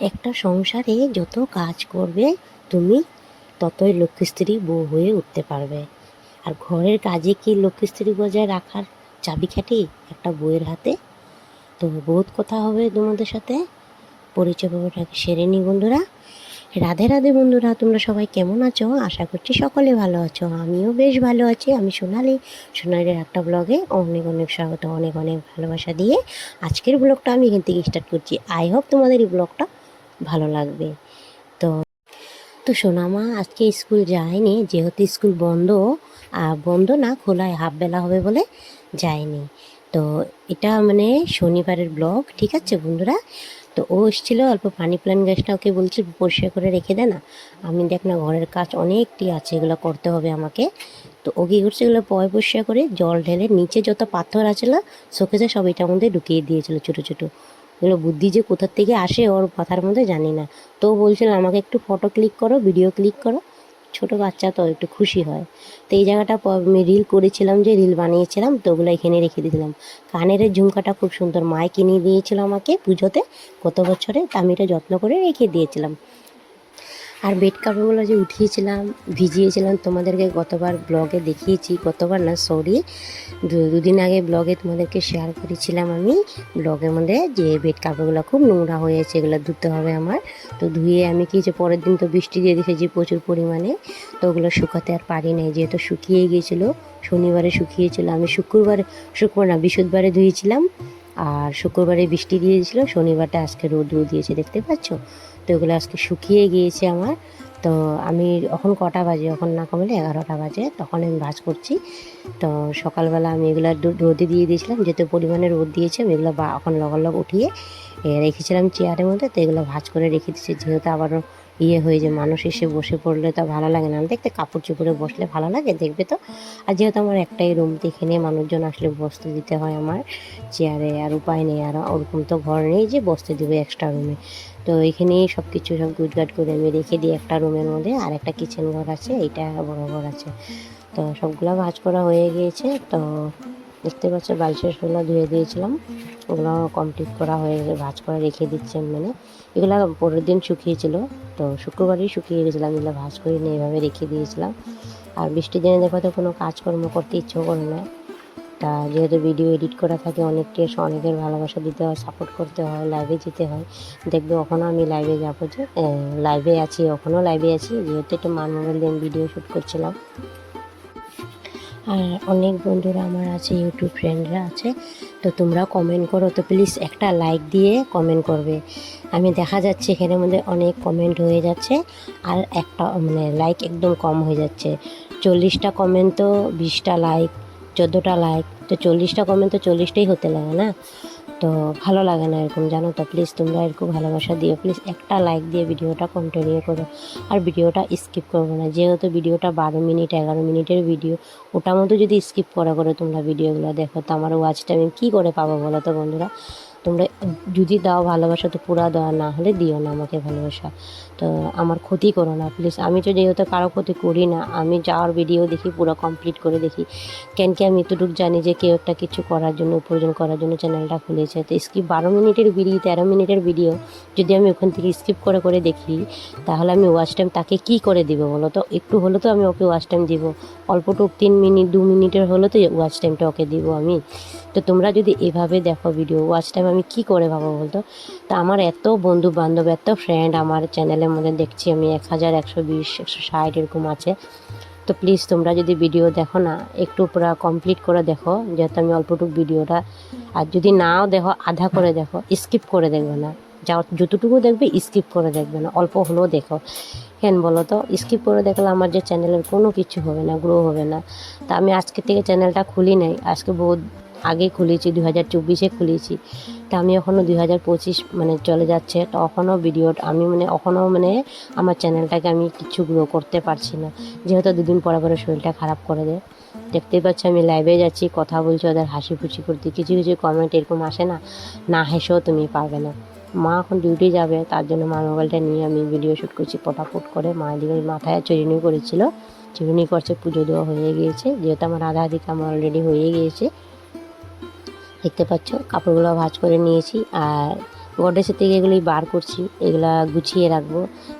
একটা সংসারে যত কাজ করবে, তুমি ততই লক্ষ্মীস্ত্রী বউ হয়ে উঠতে পারবে। আর ঘরের কাজে কি লক্ষ্মীস্ত্রী বজায় রাখার চাবিকাঠি একটা বউয়ের হাতে? তো বহুত কথা হবে তোমাদের সাথে। পরিচয় পর্বটাকে সেরে নি বন্ধুরা। রাধে রাধে বন্ধুরা, তোমরা সবাই কেমন আছো? আশা করছি সকলে ভালো আছো। আমিও বেশ ভালো আছি। আমি সোনালি। সোনালির একটা ব্লগে অনেক অনেক স্বাগত, অনেক অনেক ভালোবাসা দিয়ে আজকের ব্লগটা আমি এখান থেকে স্টার্ট করছি। আই হোপ তোমাদের এই ব্লগটা ভালো লাগবে। তো তো সোনামা আজকে স্কুল যায়নি, যেহেতু স্কুল বন্ধ, আর বন্ধ না, খোলায় হাফ বেলা হবে বলে যায়নি। তো এটা মানে শনিবারের ব্লগ ঠিক আছে বন্ধুরা? তো ও এসেছিল, অল্প পানি প্ল্যান গ্যাসটা ওকে বলছি পরিষ্কার করে রেখে দে না। আমি দেখ না, ঘরের কাজ অনেকটি আছে, এগুলো করতে হবে আমাকে। তো ও কী করছে, এগুলো পয় পরিষ্কার করে জল ঢেলে নিচে যত পাথর আছে না শোকেসে সব এটার মধ্যে ঢুকিয়ে দিয়েছিল ছোটো ছোটো। এগুলো বুদ্ধি যে কোথার থেকে আসে ওর কথার মধ্যে জানি না। তো বলছিল, আমাকে একটু ফটো ক্লিক করো ভিডিও ক্লিক করো। ছোট বাচ্চা তো, একটু খুশি হয়। তো এই জায়গাটা আমি রিল করেছিলাম যে রিল বানিয়েছিলাম, তো ওগুলো এখানে রেখে দিয়েছিলাম কানের ঝুমকাটা খুব সুন্দর মায় কিনে দিয়েছিল আমাকে পুজোতে, গত বছরে, তা আমি এটা যত্ন করে রেখে দিয়েছিলাম। আর বেড কাভারগুলো যে উঠিয়েছিলাম, ভিজিয়েছিলাম, তোমাদেরকে গতবার ব্লগে দেখিয়েছি। গতবার না সরি দুদিন আগে ব্লগে তোমাদেরকে শেয়ার করেছিলাম আমি। ব্লগের মধ্যে যে বেড কাপড়গুলো খুব নোংরা হয়েছে, এগুলো ধুতে হবে আমার। তো ধুয়ে আমি কি যে পরের দিন তো বৃষ্টি দিয়ে দেখেছি প্রচুর পরিমাণে, তো ওগুলো শুকাতে আর পারি নাই। যেহেতু শুকিয়ে গিয়েছিল, শনিবারে শুকিয়েছিল, আমি শুক্রবারে, শুক্রবার না, বৃহস্পতিবারে ধুয়েছিলাম। আর শুক্রবারে বৃষ্টি দিয়েছিল, শনিবারটা আজকে রোদ রোদ দিয়েছে, দেখতে পাচ্ছ? তো এগুলো আজকে শুকিয়ে গিয়েছে আমার। তো আমি এখন কটা বাজে? এখন না কমলে এগারোটা বাজে। তখন আমি ভাজ করছি। তো সকালবেলা আমি এগুলো রোদে দিয়ে দিয়েছিলাম। যেহেতু পরিমাণে রোদ দিয়েছে, আমি এগুলো বা, এখন লগা লগ উঠিয়ে রেখেছিলাম চেয়ারের মধ্যে। তো এগুলো ভাজ করে রেখে দিচ্ছি যেহেতু আবারও ইয়ে হয়ে যে মানুষ এসে বসে পড়লে তো ভালো লাগে না। দেখতে কাপড় চোপড়ে বসলে ভালো লাগে, দেখবে তো? আর যেহেতু আমার একটাই রুম দেখে নিয়ে মানুষজন আসলে বসতে দিতে হয় আমার। চেয়ারে আর উপায় নেই। আর ওরকম তো ঘর নেই যে বসতে দেবে এক্সট্রা রুমে তো এখানেই সব কিছু সব গুটগাট করে আমি রেখে দিই একটা রুমের মধ্যে আর একটা কিচেন ঘর আছে, এইটা বড় ঘর আছে। তো সবগুলো ভাজ করা হয়ে গিয়েছে, তো দেখতে পাচ্ছ বালিশেষগুলো ধুয়ে দিয়েছিলাম। ওগুলো কমপ্লিট করা হয়ে গেছে ভাজ করে রেখে দিচ্ছি আমি মানে। এগুলো পরের দিন শুকিয়েছিল, তো শুক্রবারই শুকিয়ে গেছিলাম এগুলো ভাজ করে নিয়ে এভাবে রেখে দিয়েছিলাম। আর বৃষ্টির দিনে দেখো তো কোনো কাজকর্ম করতে ইচ্ছেও করে না। তা যেহেতু ভিডিও এডিট করা থাকে অনেকটি এসে অনেকের ভালোবাসা দিতে হয় সাপোর্ট করতে হয় লাইভে যেতে হয়। দেখবে ওখানেও আমি লাইভে যাব যে লাইভে আছি, ওখানেও লাইভে আছি। যেহেতু একটু মান মোবাইল দিয়ে ভিডিও শ্যুট করছিলাম। আর অনেক বন্ধুরা আমার আছে ইউটিউব ফ্রেন্ডরা আছে। তো তোমরা কমেন্ট করো, তো প্লিজ একটা লাইক দিয়ে কমেন্ট করবে। আমি দেখা যাচ্ছে এখানের মধ্যে অনেক কমেন্ট হয়ে যাচ্ছে, আর একটা মানে লাইক একদম কম হয়ে যাচ্ছে। চল্লিশটা কমেন্ট তো, বিশটা লাইক চোদ্দোটা লাইক তো চল্লিশটা কমেন্ট তো চল্লিশটাই হতে লাগে না? তো ভালো লাগে না এরকম, জানো তো? প্লিজ তোমরা এরকম ভালোবাসা দিও। প্লিজ একটা লাইক দিয়ে ভিডিওটা কন্টিনিউ করো। আর ভিডিওটা স্কিপ করব না। যেহেতু ভিডিওটা বারো মিনিট এগারো মিনিটের ভিডিও ওটার মতো যদি স্কিপ করা, করে তোমরা ভিডিওগুলো দেখো, তো আমার ওয়াচটা আমি কী করে পাবো বলো তো বন্ধুরা? তোমরা যদি দাও ভালোবাসা, তো পুরা দেওয়া না হলে দিও না আমাকে ভালোবাসা। তো আমার ক্ষতি করো না প্লিজ আমি তো যেহেতু কারও ক্ষতি করি না, আমি যাওয়ার ভিডিও দেখি, পুরো কমপ্লিট করে দেখি। কেন কি আমি এতটুকু জানি যে কেউ একটা কিছু করার জন্য উপার্জন করার জন্য চ্যানেলটা খুলেছে। তো স্কিপ বারো মিনিটের ভিডিও তেরো মিনিটের ভিডিও যদি আমি ওখান থেকে স্কিপ করে করে দেখি, তাহলে আমি ওয়াচ টাইম তাকে কি করে দিব বলো তো? একটু হলে তো আমি ওকে ওয়াচ টাইম দিব। অল্পটুক তিন মিনিট, দু মিনিটের হলে তো ওয়াচ টাইমটা ওকে দিব আমি। তো তোমরা যদি এভাবে দেখো ভিডিও ওয়াচ টাইম আমি কি করে ভাবো বলতো? তা আমার এত বন্ধু বান্ধব এত ফ্রেন্ড আমার চ্যানেলের মধ্যে দেখছি আমি এক হাজার একশো বিশ, একশো ষাট এরকম আছে। তো প্লিজ তোমরা যদি ভিডিও দেখো না, একটু পুরো কমপ্লিট করে দেখো, যেহেতু আমি অল্পটুকু ভিডিওটা আর যদি নাও দেখো, আধা করে দেখো স্কিপ করে দেখবে না। যা যতটুকু দেখবে স্কিপ করে দেখবে না, অল্প হলেও দেখো। কেন বলো তো? স্কিপ করে দেখলে আমার যে চ্যানেলের কোনো কিছু হবে না গ্রো হবে না। তা আমি আজকে থেকে চ্যানেলটা খুলি নাই, আজকে বহুত আগে খুলেছি দু হাজার চব্বিশে খুলেছি তা আমি এখনও দুই হাজার পঁচিশ মানে চলে যাচ্ছে। তো এখনও ভিডিও আমি মানে এখনও মানে আমার চ্যানেলটাকে আমি কিছু গ্রো করতে পারছি না। যেহেতু দুদিন পরে পরে শরীরটা খারাপ করে দেয়। দেখতেই পাচ্ছ আমি লাইভে যাচ্ছি, কথা বলছি, ওদের হাসি খুশি করতে। কিছু কিছু কমেন্ট এরকম আসে না না হেসেও তুমি পারবে না। মা এখন ডিউটি যাবে, তার জন্য মা মোবাইলটা নিয়ে আমি ভিডিও শ্যুট করছি ফটাফট করে। মা দিকে মাথায় চুরিনি করেছিল। চুরিনি করছে, পুজো দেওয়া হয়ে গিয়েছে। যেহেতু আমার আধা আধি আমার অলরেডি হয়ে গিয়েছে। দেখতে পাচ্ছ কাপড়গুলো ভাঁজ করে নিয়েছি আর গডেসের থেকে এগুলি বার করছি, এগুলা গুছিয়ে রাখব।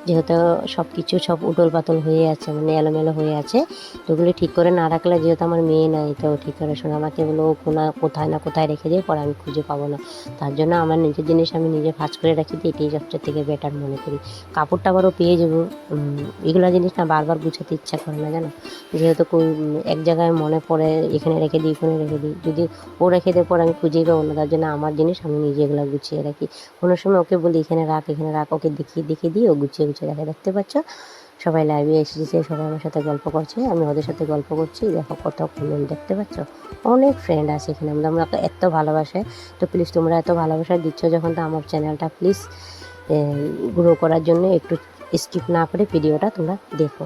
যেহেতু সব কিছু সব উটল পাতল হয়ে আছে মানে এলোমেলো হয়ে আছে, তো ওগুলি ঠিক করে না রাখলে যেহেতু আমার মেয়ে নাই, তো ঠিক করে শোনা, আমাকে বলো কোনা, কোথায় না কোথায় রেখে দিয়ে পরে আমি খুঁজে পাবো না। তার জন্য আমার নিজের জিনিস আমি নিজে ভাজ করে রাখি দিই এটাই সবচেয়ে থেকে বেটার মনে করি। কাপড়টা আবারও পেয়ে যাব এগুলো জিনিস না বারবার গুছাতে ইচ্ছা করে না, জানো? যেহেতু এক জায়গায় মনে পড়ে, এখানে রেখে দিই, ওখানে রেখে দিই, যদি ও রেখে দেওয়ার পর আমি খুঁজেই পাবো না, তার জন্য আমার জিনিস আমি নিজে এগুলো গুছিয়ে রাখি। কোনো সময় ওকে বলি, এখানে রাখ এখানে রাখ, ওকে দেখিয়ে দেখিয়ে দিই ও গুছিয়ে গুছিয়ে রাখে। দেখতে পাচ্ছ? সবাই লাইভে এসেছে, সবাই আমার সাথে গল্প করছে, আমি ওদের সাথে গল্প করছি, দেখো কত কমেন্ট দেখতে পাচ্ছ? অনেক ফ্রেন্ড আছে এখানে, আমরা আমরা এত ভালোবাসে। তো প্লিজ তোমরা এত ভালোবাসা দিচ্ছ যখন তো আমার চ্যানেলটা প্লিজ গ্রো করার জন্য একটু স্কিপ না করে ভিডিওটা তোমরা দেখো।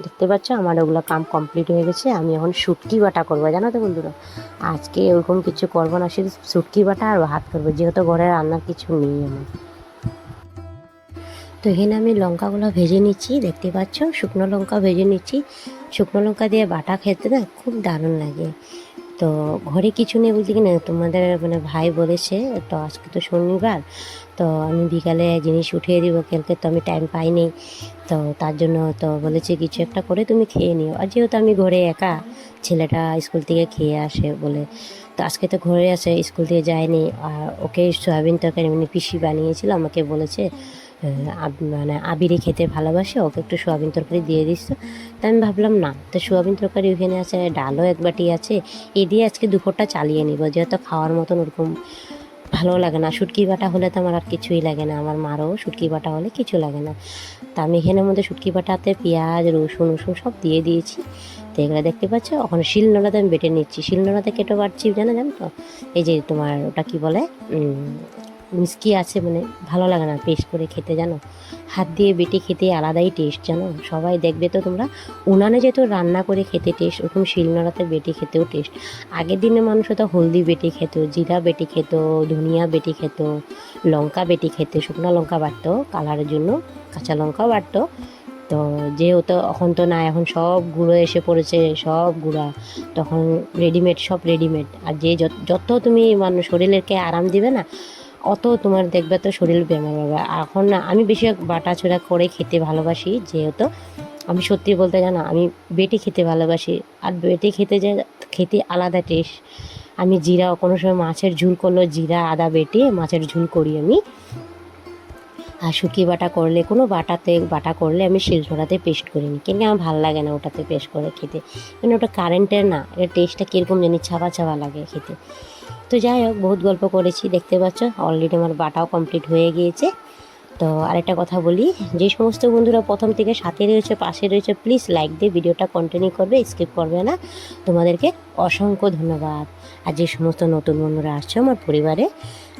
দেখতে পাচ্ছ আমার ওগুলো কাম কমপ্লিট হয়ে গেছে। আমি এখন শুটকি বাটা করব, জানো তো বন্ধুরা? আজকে ওরকম কিছু করব না, শুধু শুটকি বাটা আর ভাত করব, যেহেতু ঘরে রান্নার কিছু নেই আমার। তো এখানে আমি লঙ্কাগুলো ভেজে নিচ্ছি, দেখতে পাচ্ছ? শুকনো লঙ্কা ভেজে নিচ্ছি। শুকনো লঙ্কা দিয়ে বাটা খেতে না খুব দারুণ লাগে। তো ঘরে কিছু নেই বলতে কি না, তোমাদের মানে ভাই বলেছে, তো আজকে তো শনিবার, তো আমি বিকালে জিনিস উঠিয়ে দিব, কালকে তো আমি টাইম পাইনি, তো তার জন্য তো বলেছে কিছু একটা করে তুমি খেয়ে নিও। আর যেহেতু আমি ঘরে একা, ছেলেটা স্কুল থেকে খেয়ে আসে বলে, তো আজকে তো ঘরে আসে স্কুল থেকে যায়নি, আর ওকে সয়াবিন তরকারি মানে পিসি বানিয়েছিল, আমাকে বলেছে মানে আবিরে খেতে ভালোবাসে, ওকে একটু সোয়াবিন তরকারি দিয়ে দিস তো। আমি ভাবলাম, না, তো সোয়াবিন তরকারি ওখানে আছে, ডালও এক বাটি আছে, এ দিয়ে আজকে দুপুরটা চালিয়ে নিব, যেহেতু খাওয়ার মতন ওরকম ভালো লাগে না। শুটকি বাটা হলে তো আমার আর কিছুই লাগে না, আমার মারও শুটকি বাটা হলে কিছু লাগে না। তা আমি এখানের মধ্যে শুটকি বাটাতে পেঁয়াজ, রসুন রসুন সব দিয়ে দিয়েছি। তো এগুলো দেখতে পাচ্ছ, ওখানে শিলনোড়াতে আমি বেটে নিচ্ছি। শিলনোড়াতে কেটে বাড়ছি জানো জানো তো? এই যে তোমার ওটা কি বলে? মিষ্টি আছে মানে ভালো লাগে না পেস্ট করে খেতে, জানো? হাত দিয়ে বেটে খেতে আলাদাই টেস্ট জানো? সবাই দেখবে তো তোমরা। উনানে যেহেতু রান্না করে খেতে টেস্ট ওরকম শিলনোড়াতে বেটে খেতেও টেস্ট আগের দিনে মানুষ তো হলদি বেটে খেত, জিরা বেটে খেত, ধনিয়া বেটে খেত, লঙ্কা বেটে খেতে, শুকনো লঙ্কা বাটতো কালারের জন্য কাঁচা লঙ্কাও বাটতো। তো যেহেতু এখন তো না, এখন সব গুঁড়ো এসে পড়েছে, সব গুঁড়া। তখন রেডিমেড সব রেডিমেড আর যে যত- তুমি মানুষ শরীরকে আরাম দিবে না অত তোমার দেখবে তো শরীর বেমার হবে এখন না, আমি বেশি বাটা ছোড়া করে খেতে ভালোবাসি, যেহেতু আমি সত্যি বলতে জানো, আমি বেটে খেতে ভালোবাসি। আর বেটে খেতে যে, খেতে আলাদা টেস্ট আমি জিরা, কোনো সময় মাছের ঝুল করল জিরা, আদা বেটে মাছের ঝুল করি আমি। আর শুকিয়ে বাটা করলে, কোনো বাটাতে, বাটা করলে আমি শিলছোড়াতে পেস্ট করি নি। কিন্তু আমার ভালো লাগে না ওটাতে পেস্ট করে খেতে? মানে ওটা কারেন্টের না এটা টেস্টটা কীরকম জানি ছাবা ছাবা লাগে খেতে। তো যাই হোক, বহুত গল্প করেছি, দেখতে পাচ্ছ? অলরেডি আমার বাটাও কমপ্লিট হয়ে গিয়েছে। তো আরেকটা কথা বলি, যে সমস্ত বন্ধুরা প্রথম থেকে সাথে রয়েছে, পাশে রয়েছে প্লিজ লাইক দিয়ে ভিডিওটা কন্টিনিউ করবে স্কিপ করবে না। তোমাদেরকে অসংখ্য ধন্যবাদ। আর যে সমস্ত নতুন বন্ধুরা আসছে আমার পরিবারে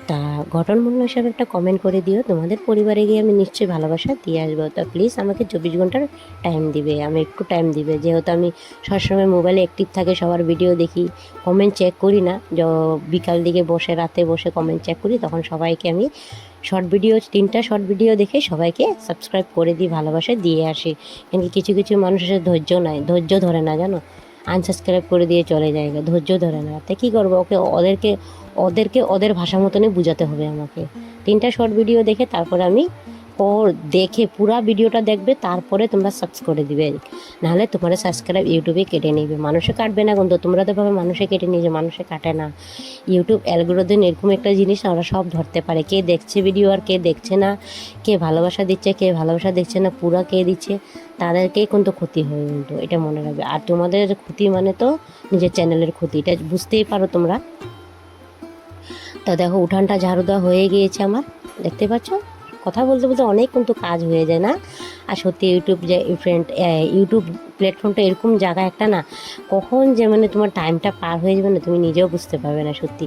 তা ঘটনমূল্য হিসাবে একটা কমেন্ট করে দিও। তোমাদের পরিবারে গিয়ে আমি নিশ্চয়ই ভালোবাসা দিয়ে আসব। তা প্লিজ আমাকে চব্বিশ ঘণ্টার টাইম দিবে। আমি একটু টাইম দিবে। যেহেতু আমি সবসময় মোবাইলে অ্যাক্টিভ থাকে, সবার ভিডিও দেখি কমেন্ট চেক করি না। য- বিকাল দিকে বসে, রাতে বসে কমেন্ট চেক করি, তখন সবাইকে আমি শর্ট ভিডিও তিনটা শর্ট ভিডিও দেখে সবাইকে সাবস্ক্রাইব করে দিই ভালোবাসা দিয়ে আসি। কিন্তু কিছু কিছু মানুষের ধৈর্য নাই। ধৈর্য ধরে না, জানো? আনসাবস্ক্রাইব করে দিয়ে চলে যায় ধৈর্য ধরে না। তাই কী করব? ওকে ওদেরকে ওদেরকে ওদের ভাষা মতনই বোঝাতে হবে আমাকে। তিনটা শর্ট ভিডিও দেখে তারপর আমি ও দেখে পুরা ভিডিওটা দেখবে তারপরে তোমরা সার্চ করে দিবে। নাহলে তোমার সাবস্ক্রাইব ইউটিউবে কেটে নেবে। মানুষে কাটবে না কিন্তু তোমরা তো ভাবে মানুষে কেটে নিয়ে যায়, মানুষে কাটে না। ইউটিউব অ্যালগোরিদম এরকম একটা জিনিস আমরা সব ধরতে পারে। কে দেখছে ভিডিও আর কে দেখছে না কে ভালোবাসা দিচ্ছে কে ভালোবাসা দিচ্ছে না পুরা কে দিচ্ছে তাদেরকেই কিন্তু ক্ষতি হয় কিন্তু এটা মনে রাখবে। আর তোমাদের ক্ষতি মানে তো নিজের চ্যানেলের ক্ষতি এটা বুঝতেই পারো তোমরা। তা দেখো উঠানটা ঝাড়ু দেওয়া হয়ে গিয়েছে আমার দেখতে পাচ্ছ? কথা বলতে বলতে অনেক কিন্তু কাজ হয়ে যায় না। আর সত্যি ইউটিউব যে ফ্রেন্ড ইউটিউব প্ল্যাটফর্মটা এরকম জায়গা একটা না, কখন যে মানে তোমার টাইমটা পার হয়ে যাবে না, তুমি নিজেও বুঝতে পারবে না সত্যি।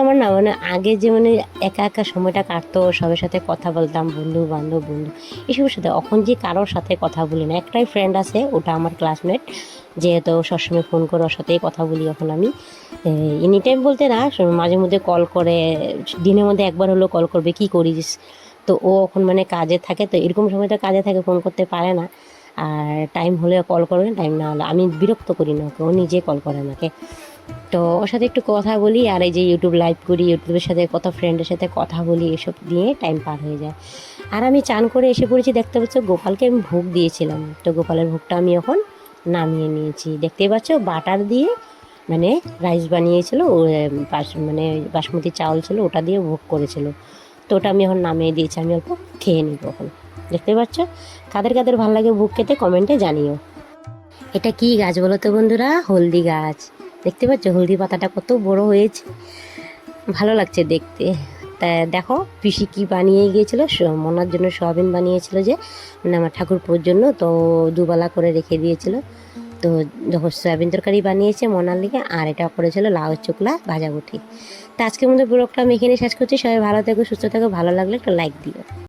আমার না মানে আগে যে মানে একা একা সময়টা কাটতো, সবার সাথে কথা বলতাম, বন্ধু বান্ধব, বন্ধু, এসবের সাথে এখন যে কারোর সাথে কথা বলি না, একটাই ফ্রেন্ড আছে, ওটা আমার ক্লাসমেট যেহেতু সবসময় ফোন করে ওর সাথেই কথা বলি এখন আমি। এনি টাইম বলতে না, মাঝে মধ্যে কল করে, দিনের মধ্যে একবার হলেও কল করবে, কি করিস? তো ও এখন মানে কাজে থাকে, তো এরকম সময় তো কাজে থাকে ফোন করতে পারে না। আর টাইম হলে কল করবে টাইম না হলে আমি বিরক্ত করি না ওকে, ও নিজে কল করে আমাকে। তো ওর সাথে একটু কথা বলি, আর এই যে ইউটিউব লাইভ করি ইউটিউবের সাথে কত ফ্রেন্ডের সাথে কথা বলি, এসব নিয়ে টাইম পার হয়ে যায়। আর আমি চান করে এসে পড়েছি, দেখতে পাচ্ছ গোপালকে আমি ভোগ দিয়েছিলাম। তো গোপালের ভোগটা আমি এখন নামিয়ে নিয়েছি। দেখতেই পাচ্ছ বাটার দিয়ে মানে রাইস বানিয়েছিল, ও মানে বাসমতি চাউল ছিল, ওটা দিয়ে ভোগ করেছিল। তো ওটা আমি এখন নামিয়ে দিয়েছি, আমি অল্প খেয়ে নিব এখন। দেখতে পাচ্ছ? কাদের কাদের ভালো লাগে বুক খেতে কমেন্টে জানিও। এটা কি গাছ বলো তো বন্ধুরা? হলদি গাছ। দেখতে পাচ্ছ? হলদি পাতাটা কত বড় হয়েছে। ভালো লাগছে দেখতে। তা দেখো, পিসি কি বানিয়ে গিয়েছিল? মনার জন্য সয়াবিন বানিয়েছিল যে মানে আমার ঠাকুরপুর জন্য, তো দুবেলা করে রেখে দিয়েছিল। তো সয়াবিন তরকারি বানিয়েছে মনার লিগে, আর এটা করেছিল লাউ চোকলা ভাজা গুটি তো আজকের মধ্যে ব্লগটা আমি এখানে শেষ করছি। সবাই ভালো থেকো, সুস্থ থাকো, ভালো লাগলে একটা লাইক দিও।